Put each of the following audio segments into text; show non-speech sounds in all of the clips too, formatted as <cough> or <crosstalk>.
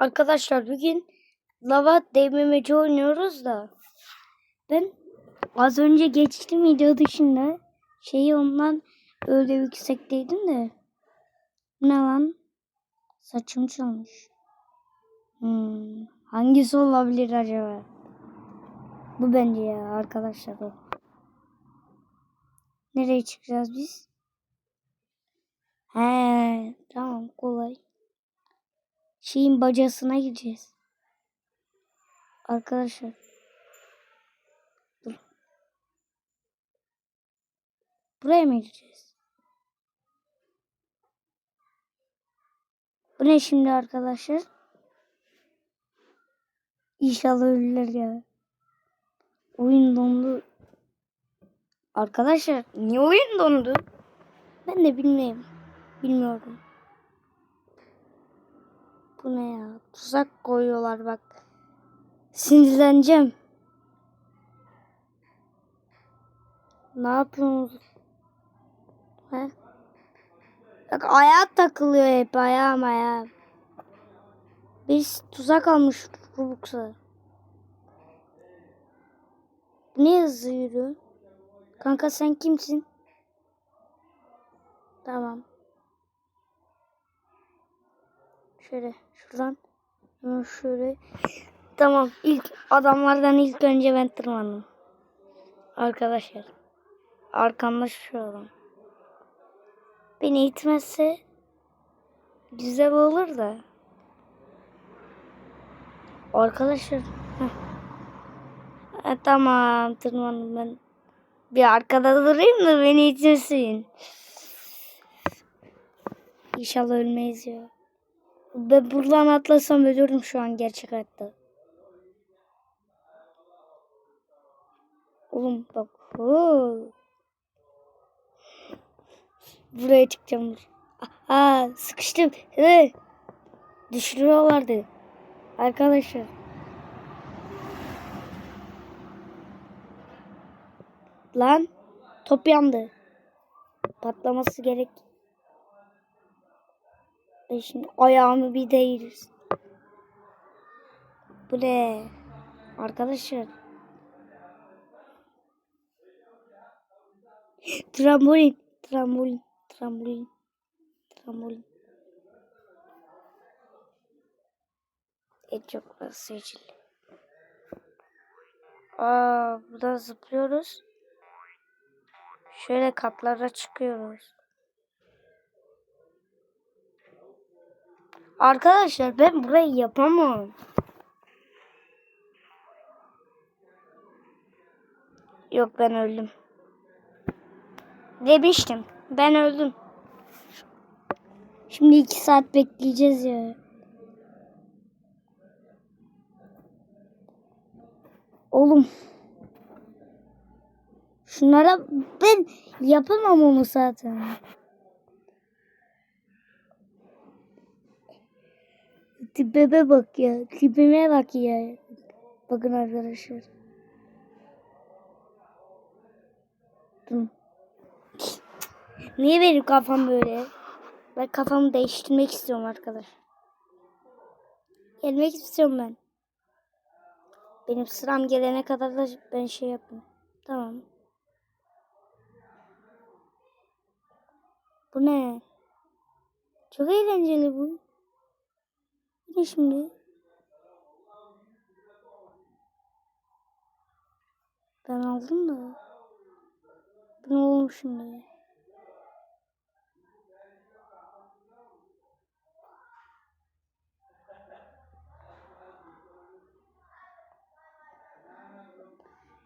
Arkadaşlar bugün lava değmemeci oynuyoruz da. Ben az önce geçtim video dışında. Şeyi ondan öyle yüksekteydim de. Bu Ne lan? Saçım çalmış. Hmm, hangisi olabilir acaba? Bu bence ya arkadaşlar o. Nereye çıkacağız biz? He, tamam kolay. Şeyin bacasına gideceğiz. Arkadaşlar. Dur. Buraya mı gideceğiz? Bu ne şimdi arkadaşlar? İnşallah ölürler ya. Oyun dondu. Arkadaşlar niye oyun dondu? Ben de bilmiyorum. Bilmiyorum. Bu ne ya? Tuzak koyuyorlar bak. Sinirleneceğim. Ne yapıyorsunuz? He? Bak ayağa takılıyor hep ayağım ayağım. Biz tuzak almış Rubux'a. Ne hızlı yürü? Kanka sen kimsin? Tamam. Şöyle şuradan şöyle. Tamam ilk adamlardan ilk önce ben tırmandım. Arkadaşlar. Arkamda şu adam. Beni itmezse güzel olur da. Arkadaşlar. Ha, tamam tırmandım ben. Bir arkada durayım da beni itmesin. İnşallah ölmeyiz ya. Ben buradan atlasam ölürüm şu an gerçek hayatta. Oğlum bak. hoo. Buraya çıkacağım. Aa sıkıştım. Hey. Düşürüyorlardı. Arkadaşlar. Lan top yandı. Patlaması gerek. Ben şimdi ayağımı bir değiriz. Bu ne? Arkadaşlar. <laughs> Trambolin. Trambolin. Trambolin. Trambolin. En çok burası seçili. Aa, buradan zıplıyoruz. Şöyle katlara çıkıyoruz. Arkadaşlar ben burayı yapamam. Yok ben öldüm. Demiştim. Ben öldüm. Şimdi iki saat bekleyeceğiz ya. Oğlum. Şunlara ben yapamam onu zaten. Tipime bak ya. Tipime bak ya. Bakın arkadaşlar. Dur. Niye benim kafam böyle? Ben kafamı değiştirmek istiyorum arkadaş. Gelmek istiyorum ben. Benim sıram gelene kadar da ben şey yapayım. Tamam. Bu ne? Çok eğlenceli bu. Bu şimdi? Ben aldım da. Ne olmuş şimdi?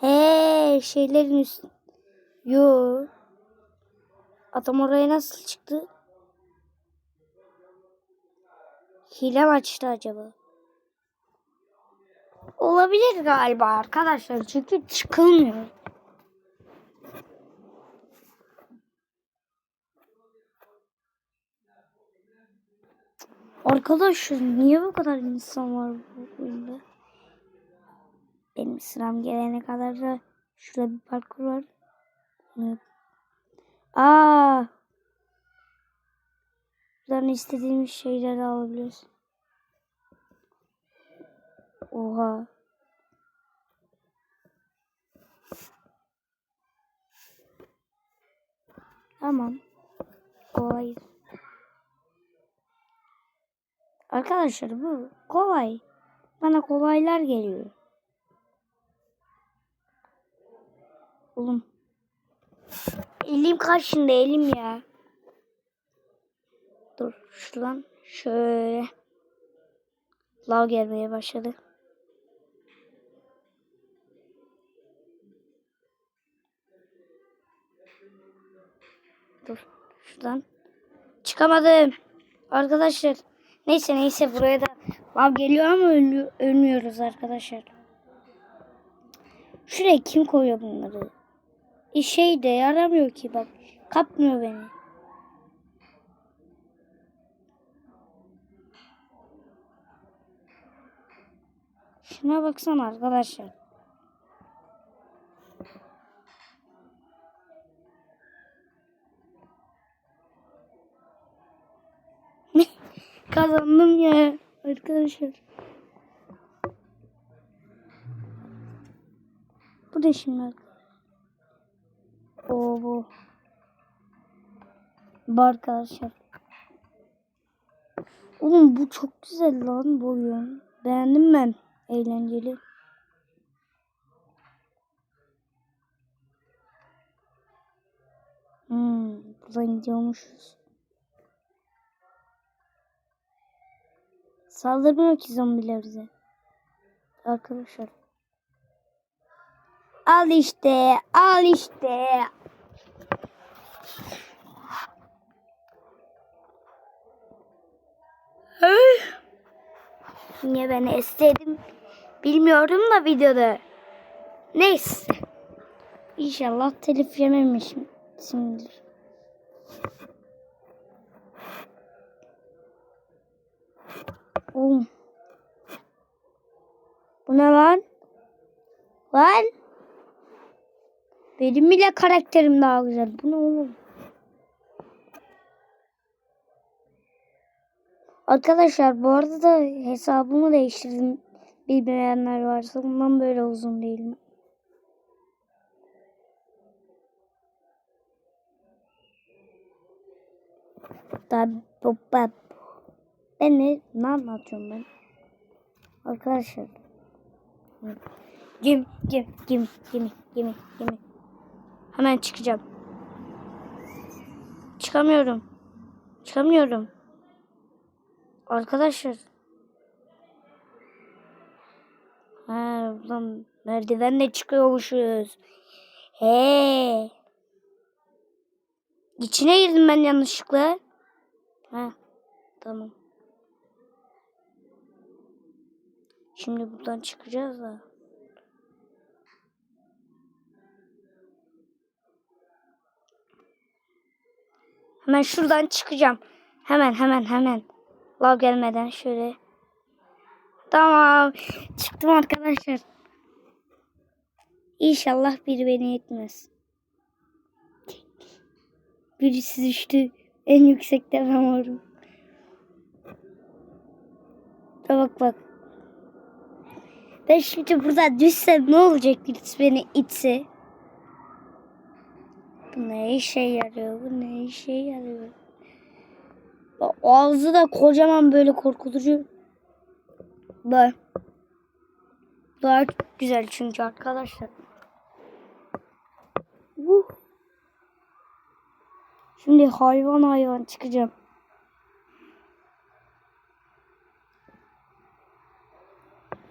He şeylerin üst. Yo. Adam oraya nasıl çıktı? Hile mi açtı acaba? Olabilir galiba arkadaşlar. Çünkü çıkılmıyor. Arkadaşlar niye bu kadar insan var bu oyunda? Benim sıram gelene kadar da şurada bir parkur var. Evet. Aa. Buradan istediğimiz şeyleri alabiliyoruz. Oha. Tamam. Kolay. Arkadaşlar bu kolay. Bana kolaylar geliyor. Oğlum. Elim karşında elim ya. Dur şuradan şöyle. Lav gelmeye başladı. Dur şuradan. Çıkamadım. Arkadaşlar. Neyse neyse buraya da lav geliyor ama ölü- ölmüyoruz arkadaşlar. Şuraya kim koyuyor bunları? E şey de yaramıyor ki bak. Kapmıyor beni. Şuna baksana arkadaşlar. Kazandım ya arkadaşlar. Bu da şimdi. Oo bu. Bu arkadaşlar. Oğlum bu çok güzel lan bu oyun. Beğendim ben. Eğlenceli. Hmm, buradan gidiyormuşuz. Saldırmıyor ki zombiler bize. Arkadaşlar. Al işte, al işte. Niye ben istedim bilmiyorum da videoda. Neyse. İnşallah telif yememişimdir. Oğlum. Bu ne lan? Lan? Benim bile karakterim daha güzel. Bu ne oğlum? Arkadaşlar bu arada da hesabımı değiştirdim. Bilmeyenler varsa bundan böyle uzun değilim. Baba. Ben ne, ne anlatıyorum ben? Arkadaşlar. Gim, gim, gim, gimi, gimi, gimi. Hemen çıkacağım. Çıkamıyorum. Çıkamıyorum. Arkadaşlar. Ha, buradan merdivenle çıkıyormuşuz. He. İçine girdim ben yanlışlıkla. Ha, tamam. Şimdi buradan çıkacağız da. Hemen şuradan çıkacağım. Hemen hemen hemen. Lav gelmeden şöyle. Tamam. Çıktım arkadaşlar. İnşallah biri beni yetmez. Birisi düştü. En yüksekte ben varım. Bak bak. Ben şimdi buradan düşsem ne olacak birisi beni itse? Bu ne işe yarıyor? Bu ne işe yarıyor? Bak, Ağzı da kocaman böyle korkutucu. Bak. Daha güzel çünkü arkadaşlar. Uh. Şimdi hayvan hayvan çıkacağım.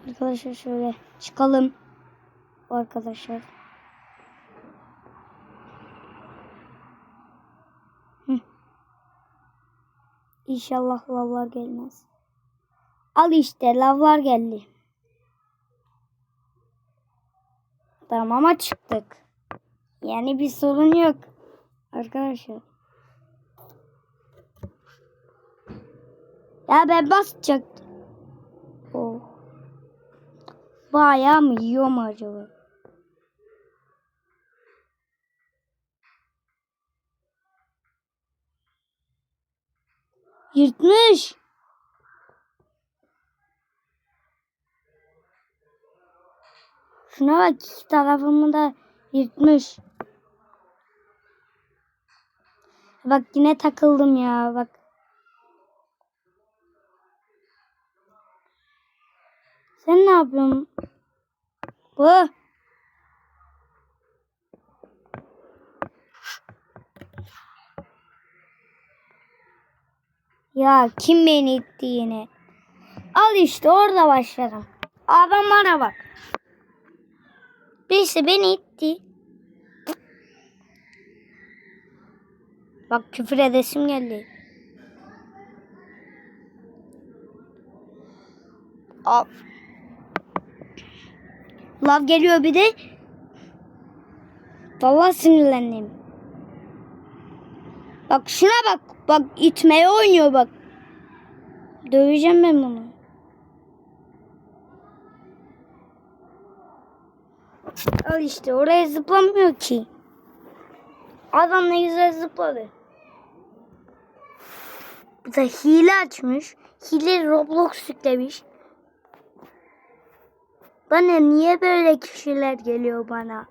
Arkadaşlar şöyle çıkalım. Arkadaşlar. İnşallah lavlar gelmez. Al işte lavlar geldi. Tamam ama çıktık. Yani bir sorun yok. Arkadaşlar. Ya ben basacaktım. Oh. Bayağı mı yiyor mu acaba? Yırtmış. Şuna bak iki tarafımı da yırtmış. Bak yine takıldım ya bak. Sen ne yapıyorsun? Bu. Ya kim beni itti yine? Al işte orada başladım. Adamlara bak. Birisi beni itti. Bak küfür edesim geldi. Al. Lav geliyor bir de. Vallahi sinirlendim. Bak şuna bak. Bak itmeye oynuyor bak. Döveceğim ben bunu. Al işte oraya zıplamıyor ki. Adam ne güzel zıpladı. Bu da hile açmış. Hile Roblox yüklemiş. Bana niye böyle kişiler geliyor bana?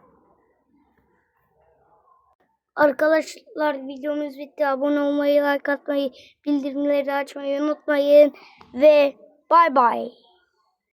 Arkadaşlar videomuz bitti. Abone olmayı, like atmayı, bildirimleri açmayı unutmayın. Ve bay bay.